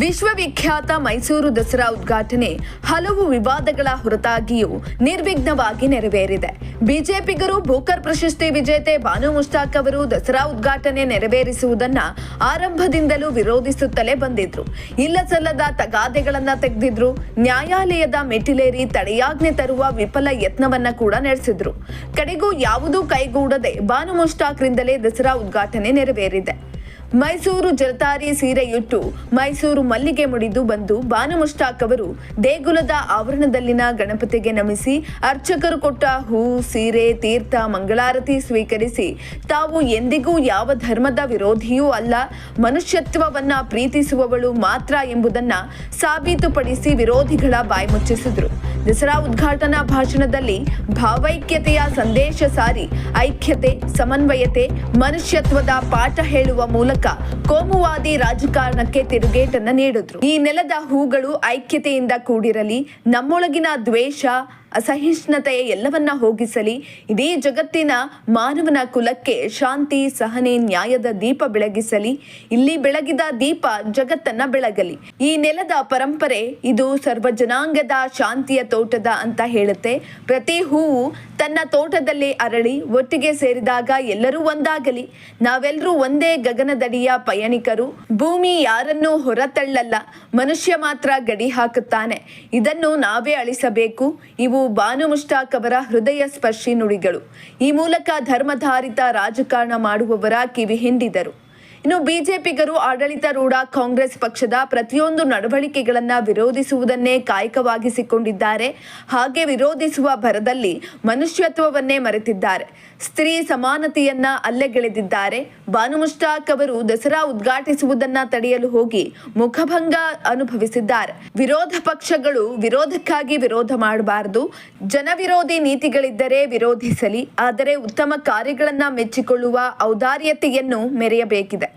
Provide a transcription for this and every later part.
ವಿಶ್ವವಿಖ್ಯಾತ ಮೈಸೂರು ದಸರಾ ಉದ್ಘಾಟನೆ ಹಲವು ವಿವಾದಗಳ ಹೊರತಾಗಿಯೂ ನಿರ್ವಿಘ್ನವಾಗಿ ನೆರವೇರಿದೆ. ಬಿಜೆಪಿಗರು ಬೋಕರ್ ಪ್ರಶಸ್ತಿ ವಿಜೇತೆ ಬಾನು ಮುಷ್ತಾಕ್ ಅವರು ದಸರಾ ಉದ್ಘಾಟನೆ ನೆರವೇರಿಸುವುದನ್ನ ಆರಂಭದಿಂದಲೂ ವಿರೋಧಿಸುತ್ತಲೇ ಬಂದಿದ್ರು. ಇಲ್ಲಸಲ್ಲದ ತಗಾದೆಗಳನ್ನ ತೆಗೆದಿದ್ರು. ನ್ಯಾಯಾಲಯದ ಮೆಟ್ಟಿಲೇರಿ ತಡೆಯಾಜ್ಞೆ ತರುವ ವಿಫಲ ಯತ್ನವನ್ನ ಕೂಡ ನಡೆಸಿದ್ರು. ಕಡೆಗೂ ಯಾವುದೂ ಕೈಗೂಡದೆ ಬಾನು ಮುಷ್ತಾಕ್ರಿಂದಲೇ ದಸರಾ ಉದ್ಘಾಟನೆ ನೆರವೇರಿದೆ. ಮೈಸೂರು ಜಲತಾರಿ ಸೀರೆಯುಟ್ಟು ಮೈಸೂರು ಮಲ್ಲಿಗೆ ಮುಡಿದು ಬಂದು ಬಾನು ಮುಷ್ತಾಕ್ ಅವರು ದೇಗುಲದ ಆವರಣದಲ್ಲಿನ ಗಣಪತಿಗೆ ನಮಿಸಿ ಅರ್ಚಕರು ಕೊಟ್ಟ ಹೂ, ಸೀರೆ, ತೀರ್ಥ, ಮಂಗಳಾರತಿ ಸ್ವೀಕರಿಸಿ ತಾವು ಎಂದಿಗೂ ಯಾವ ಧರ್ಮದ ವಿರೋಧಿಯೂ ಅಲ್ಲ, ಮನುಷ್ಯತ್ವವನ್ನ ಪ್ರೀತಿಸುವವಳು ಮಾತ್ರ ಎಂಬುದನ್ನ ಸಾಬೀತುಪಡಿಸಿ ವಿರೋಧಿಗಳ ಬಾಯಿ ಮುಚ್ಚಿಸಿದ್ರು. ದಸರಾ ಉದ್ಘಾಟನಾ ಭಾಷಣದಲ್ಲಿ ಭಾವೈಕ್ಯತೆಯ ಸಂದೇಶ ಸಾರಿ, ಐಕ್ಯತೆ, ಸಮನ್ವಯತೆ, ಮನುಷ್ಯತ್ವದ ಪಾಠ ಹೇಳುವ ಮೂಲಕ ಕೋಮುವಾದಿ ರಾಜಕಾರಣಕ್ಕೆ ತಿರುಗೇಟನ್ನ ನೀಡಿದ್ರು. ಈ ನೆಲದ ಹೂಗಳು ಐಕ್ಯತೆಯಿಂದ ಕೂಡಿರಲಿ, ನಮ್ಮೊಳಗಿನ ದ್ವೇಷ ಅಸಹಿಷ್ಣುತೆ ಎಲ್ಲವನ್ನ ಹೋಗಿಸಲಿ ಇಡೀ ಜಗತ್ತಿನ ಮಾನವನ ಕುಲಕ್ಕೆ ಶಾಂತಿ, ಸಹನೆ, ನ್ಯಾಯದ ದೀಪ ಬೆಳಗಿಸಲಿ. ಇಲ್ಲಿ ಬೆಳಗಿದ ದೀಪ ಜಗತ್ತನ್ನ ಬೆಳಗಲಿ. ಈ ನೆಲದ ಪರಂಪರೆ ಇದು ಸರ್ವ ಜನಾಂಗದ ಶಾಂತಿಯ ತೋಟದ ಅಂತ ಹೇಳುತ್ತೆ. ಪ್ರತಿ ಹೂವು ತನ್ನ ತೋಟದಲ್ಲಿ ಅರಳಿ ಒಟ್ಟಿಗೆ ಸೇರಿದಾಗ ಎಲ್ಲರೂ ಒಂದಾಗಲಿ. ನಾವೆಲ್ಲರೂ ಒಂದೇ ಗಗನದಡಿಯ ಪಯಣಿಕರು. ಭೂಮಿ ಯಾರನ್ನೂ ಹೊರತಳ್ಳಲ್ಲ. ಮನುಷ್ಯ ಮಾತ್ರ ಗಡಿ ಹಾಕುತ್ತಾನೆ. ಇದನ್ನು ನಾವೇ ಅಳಿಸಬೇಕು. ಇವು ಬಾನು ಮುಷ್ತಾಕ್ ಅವರ ಹೃದಯ ಸ್ಪರ್ಶಿ ನುಡಿಗಳು. ಈ ಮೂಲಕ ಧರ್ಮಧಾರಿತ ರಾಜಕಾರಣ ಮಾಡುವವರ ಕಿವಿ ಹಿಂಡಿದರು. ಇನ್ನು ಬಿಜೆಪಿಗರು ಆಡಳಿತಾರೂಢ ಕಾಂಗ್ರೆಸ್ ಪಕ್ಷದ ಪ್ರತಿಯೊಂದು ನಡವಳಿಕೆಗಳನ್ನ ವಿರೋಧಿಸುವುದನ್ನೇ ಕಾಯಕವಾಗಿಸಿಕೊಂಡಿದ್ದಾರೆ. ಹಾಗೆ ವಿರೋಧಿಸುವ ಭರದಲ್ಲಿ ಮನುಷ್ಯತ್ವವನ್ನೇ ಮರೆತಿದ್ದಾರೆ. ಸ್ತ್ರೀ ಸಮಾನತೆಯನ್ನ ಅಲ್ಲೆಗೆಳೆದಿದ್ದಾರೆ ಬಾನು ಮುಷ್ಟಾಕ್ ಅವರು ದಸರಾ ಉದ್ಘಾಟಿಸುವುದನ್ನ ತಡೆಯಲು ಹೋಗಿ ಮುಖಭಂಗ ಅನುಭವಿಸಿದ್ದಾರೆ. ವಿರೋಧ ಪಕ್ಷಗಳು ವಿರೋಧಕ್ಕಾಗಿ ವಿರೋಧ ಮಾಡಬಾರದು. ಜನವಿರೋಧಿ ನೀತಿಗಳಿದ್ದರೆ ವಿರೋಧಿಸಲಿ. ಆದರೆ ಉತ್ತಮ ಕಾರ್ಯಗಳನ್ನ ಮೆಚ್ಚಿಕೊಳ್ಳುವ ಔದಾರ್ಯತೆಯನ್ನು ಮೆರೆಯಬೇಕಿದೆ.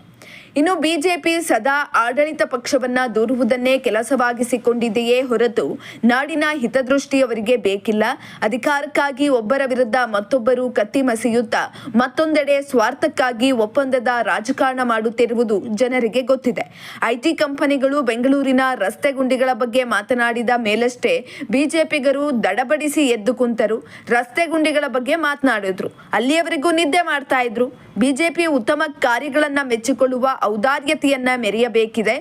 ಇನ್ನು ಬಿಜೆಪಿ ಸದಾ ಆಡಳಿತ ಪಕ್ಷವನ್ನ ದೂರುವುದನ್ನೇ ಕೆಲಸವಾಗಿಸಿಕೊಂಡಿದೆಯೇ ಹೊರತು ನಾಡಿನ ಹಿತದೃಷ್ಟಿಯವರಿಗೆ ಬೇಕಿಲ್ಲ. ಅಧಿಕಾರಕ್ಕಾಗಿ ಒಬ್ಬರ ವಿರುದ್ಧ ಮತ್ತೊಬ್ಬರು ಕತ್ತಿ ಮಸಿಯುತ್ತಾ ಮತ್ತೊಂದೆಡೆ ಸ್ವಾರ್ಥಕ್ಕಾಗಿ ಒಪ್ಪಂದದ ರಾಜಕಾರಣ ಮಾಡುತ್ತಿರುವುದು ಜನರಿಗೆ ಗೊತ್ತಿದೆ. ಐಟಿ ಕಂಪನಿಗಳು ಬೆಂಗಳೂರಿನ ರಸ್ತೆ ಗುಂಡಿಗಳ ಬಗ್ಗೆ ಮಾತನಾಡಿದ ಮೇಲಷ್ಟೇ ಬಿಜೆಪಿಗರು ದಡಬಡಿಸಿ ಎದ್ದು ಕುಂತರು. ರಸ್ತೆ ಗುಂಡಿಗಳ ಬಗ್ಗೆ ಮಾತನಾಡಿದ್ರು. ಅಲ್ಲಿಯವರೆಗೂ ನಿದ್ದೆ ಮಾಡ್ತಾ ಇದ್ರು. ಬಿಜೆಪಿ ಉತ್ತಮ ಕಾರ್ಯಗಳನ್ನ ಮೆಚ್ಚಿಕೊಳ್ಳುವ ಔದಾರ್ಯತೆಯನ್ನ ಮೆರೆಯಬೇಕಿದೆ.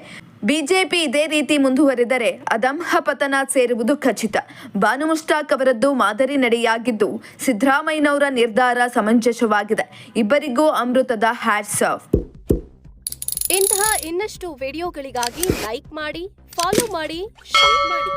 ಬಿಜೆಪಿ ಇದೇ ರೀತಿ ಮುಂದುವರೆದರೆ ಅದಂಹ ಪತನ ಸೇರುವುದು ಖಚಿತ. ಬಾನು ಮುಷ್ತಾಕ್ ಅವರದ್ದು ಮಾದರಿ ನಡೆಯಾಗಿದ್ದು ಸಿದ್ದರಾಮಯ್ಯನವರ ನಿರ್ಧಾರ ಸಮಂಜಸವಾಗಿದೆ. ಇಬ್ಬರಿಗೂ ಅಮೃತದ ಹ್ಯಾಟ್ಸ್ ಆಫ್ ಇಂತಹ ಇನ್ನಷ್ಟು ವಿಡಿಯೋಗಳಿಗಾಗಿ ಲೈಕ್ ಮಾಡಿ, ಫಾಲೋ ಮಾಡಿ, ಶೇರ್ ಮಾಡಿ.